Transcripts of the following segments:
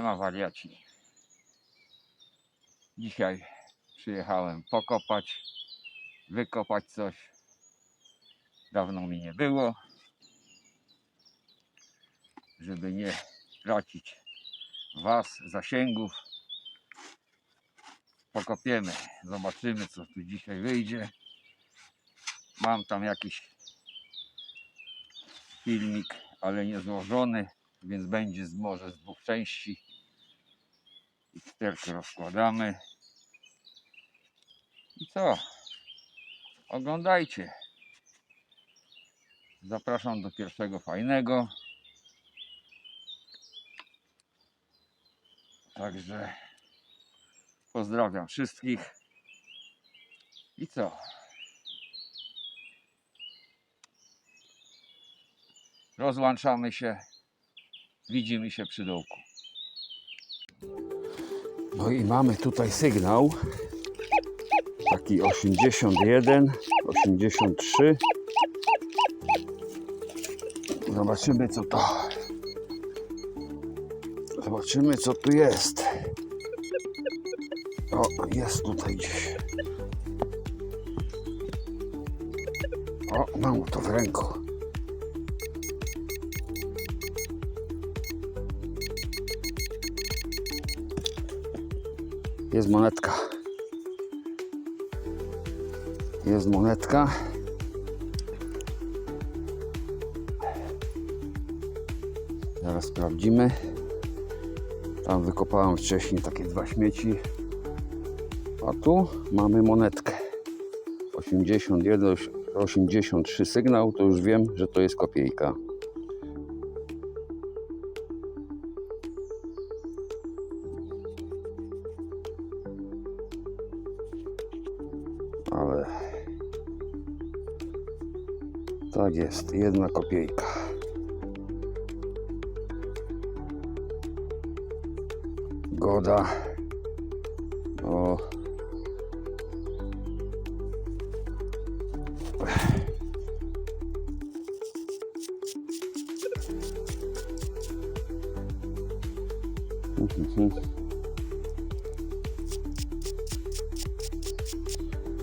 Siema wariaci. Dzisiaj przyjechałem pokopać, wykopać coś. Dawno mi nie było. Żeby nie tracić Was, zasięgów. Pokopiemy, zobaczymy co tu dzisiaj wyjdzie. Mam tam jakiś filmik, ale nie złożony, więc będzie z, może z dwóch części. I sterkę rozkładamy. I co? Oglądajcie. Zapraszam do pierwszego fajnego. Także pozdrawiam wszystkich. I co? Rozłączamy się. Widzimy się przy dołku. No i mamy tutaj sygnał. Taki 81, 83. Zobaczymy co to. Zobaczymy co tu jest. O, jest tutaj gdzieś. O, mam to w ręku. Jest monetka. Jest monetka. Zaraz sprawdzimy. Tam wykopałem wcześniej takie dwa śmieci. A tu mamy monetkę. 81, 83 sygnał, to już wiem, że to jest kopiejka. Tak jest, jedna kopiejka. Goda. O.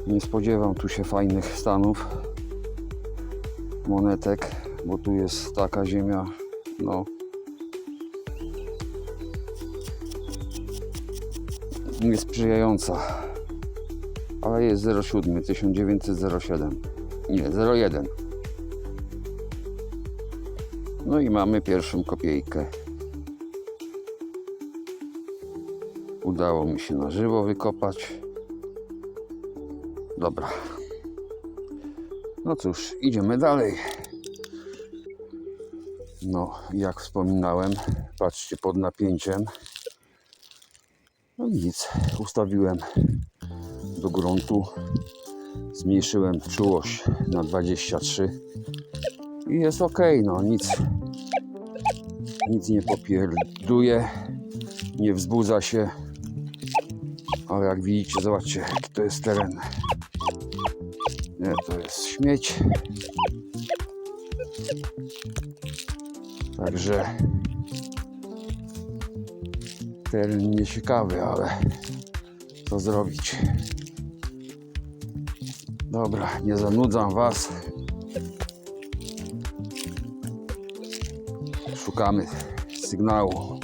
Nie spodziewam tu się fajnych stanów monetek, bo tu jest taka ziemia, no niesprzyjająca. Ale jest 07, 1907. Nie, 01. No i mamy pierwszą kopiejkę. Udało mi się na żywo wykopać. Dobra. No cóż, idziemy dalej. No, jak wspominałem, patrzcie pod napięciem. No nic, ustawiłem do gruntu. Zmniejszyłem czułość na 23 i jest ok, no nic nic nie popierduje, nie wzbudza się, ale jak widzicie, zobaczcie, to jest teren. Nie, to jest śmieć. Także teren nieciekawy, ale co zrobić? Dobra, nie zanudzam Was. Szukamy sygnału.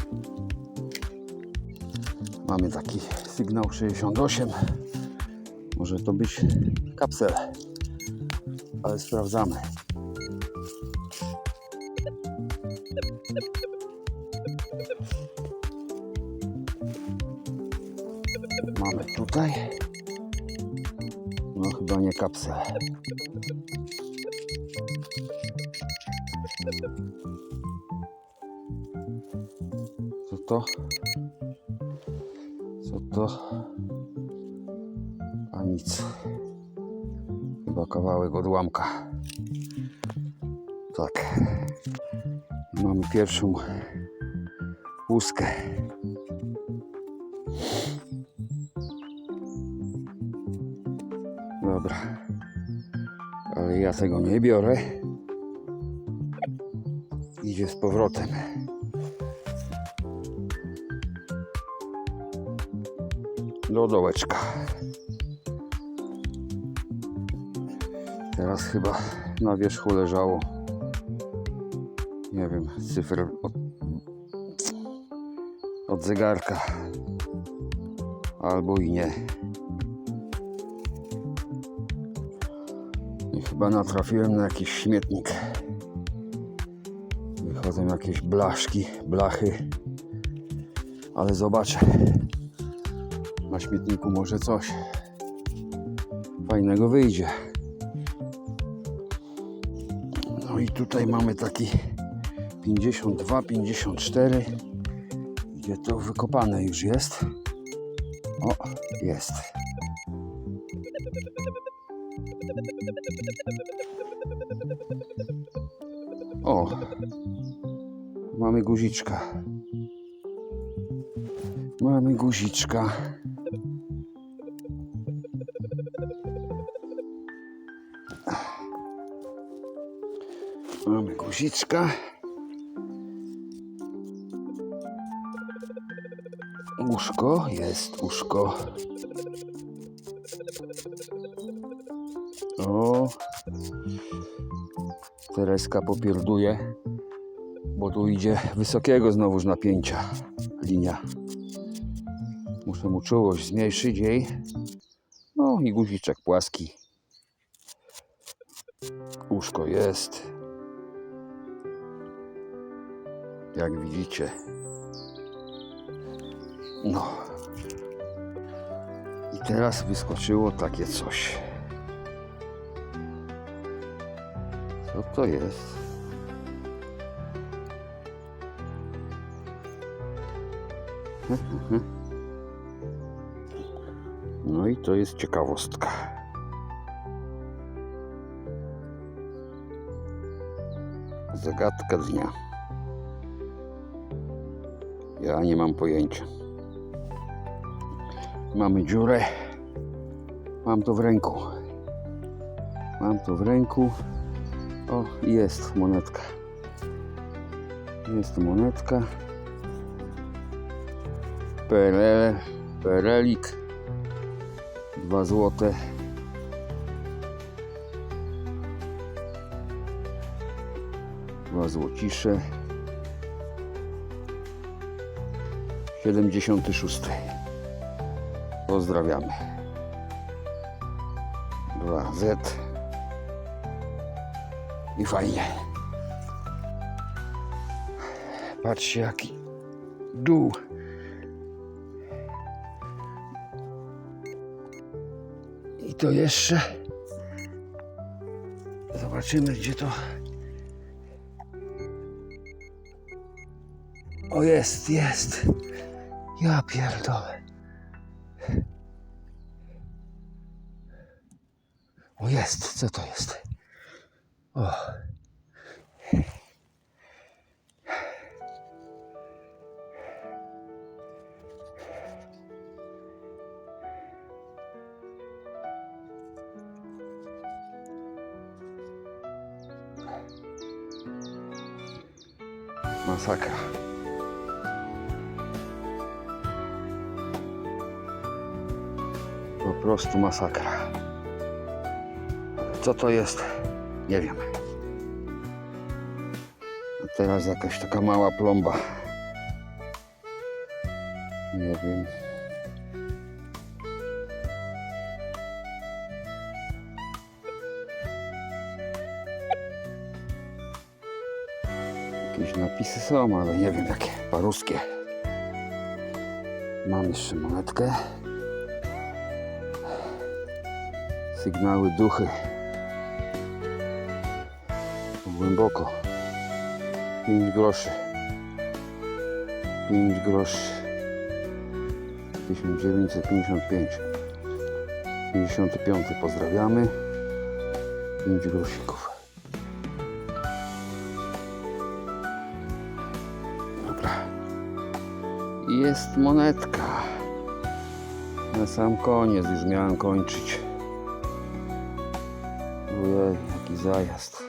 Mamy taki sygnał 68. Może to być kapsel, ale sprawdzamy. Mamy tutaj. No chyba nie kapsel. Co to? Co to? A nic kawałek odłamka. Tak. Mamy pierwszą łuskę. Dobra. Ale ja tego nie biorę. Idzie z powrotem. Do dołeczka. Teraz chyba na wierzchu leżało, nie wiem, cyfr od, od zegarka. Albo i nie. I chyba natrafiłem na jakiś śmietnik. Wychodzą jakieś blaszki, blachy. Ale zobaczę. Na śmietniku może coś fajnego wyjdzie. No i tutaj mamy taki 52, 54. Gdzie to wykopane już jest. O, jest. O, mamy guziczka. Mamy guziczka. Mamy guziczka. Łóżko, jest łóżko. O, Tereska popierduje, bo tu idzie wysokiego znowuż napięcia linia. Muszę mu czułość zmniejszyć jej. No i guziczek płaski. Łóżko jest. Jak widzicie. No. I teraz wyskoczyło takie coś. Co to jest? No i to jest ciekawostka. Zagadka dnia. Ja nie mam pojęcia. Mamy dziurę. Mam to w ręku. Mam to w ręku. O, jest monetka. Jest monetka. PRL, PRLik. Dwa złote. Dwa złocisze. 76. Pozdrawiamy. 2Z. I fajnie. Patrzcie jaki dół. I to jeszcze. Zobaczymy gdzie to. O jest, jest. Ja pierdolę. O jest, co to jest? O. Masakra. Prostu masakra. Co to jest? Nie wiem. A teraz jakaś taka mała plomba. Nie wiem. Jakieś napisy są, ale nie wiem jakie. Paruskie. Mam jeszcze monetkę. Sygnały duchy. Głęboko. 5 groszy. 5 groszy. 1955. 55 pozdrawiamy. 5 grosików. Dobra. Jest monetka. Na sam koniec już miałem kończyć. Ojej, jaki zajazd.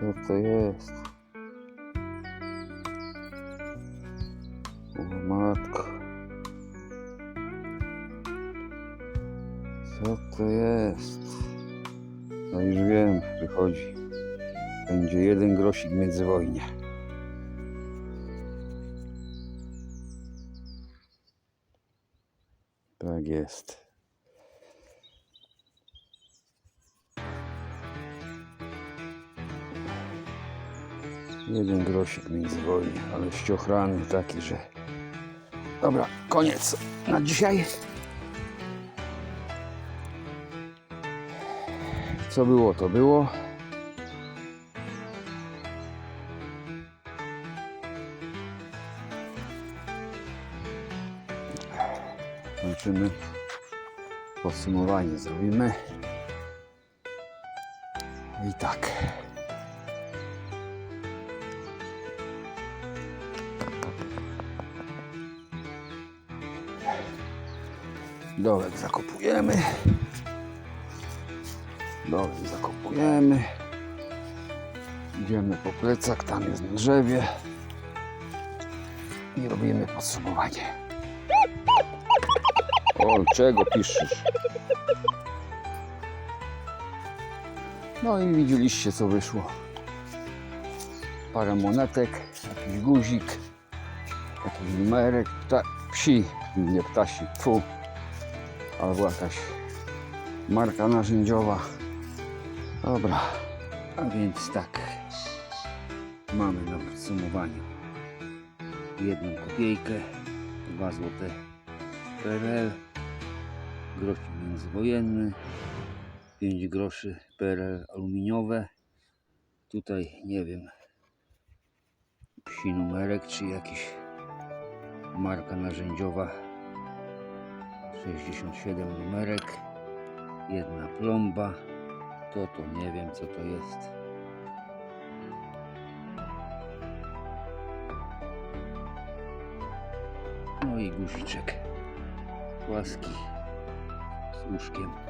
Co to jest? O matko. Co to jest? No już wiem, wychodzi. Będzie jeden grosik międzywojnie. Tak jest. Jeden grosik międzywojnie, ale ściochrany taki, że... Dobra, koniec na dzisiaj. Co było, to było. Kończymy. Podsumowanie zrobimy. I tak. Dołek zakopujemy. Dołek zakopujemy. Idziemy po plecak, tam jest na drzewie. I robimy podsumowanie. O, czego piszesz? No i widzieliście co wyszło. Parę monetek, jakiś guzik, jakiś numerek, pta, psi, nie ptasi, fu. Albo jakaś marka narzędziowa. Dobra, a więc tak. Mamy na podsumowaniu jedną kopiejkę, dwa złote PRL, grosik międzywojenny, 5 groszy PRL aluminiowe. Tutaj nie wiem, psi numerek czy jakiś marka narzędziowa 67 numerek, jedna plomba, to to nie wiem co to jest. No i guziczek płaski z łóżkiem.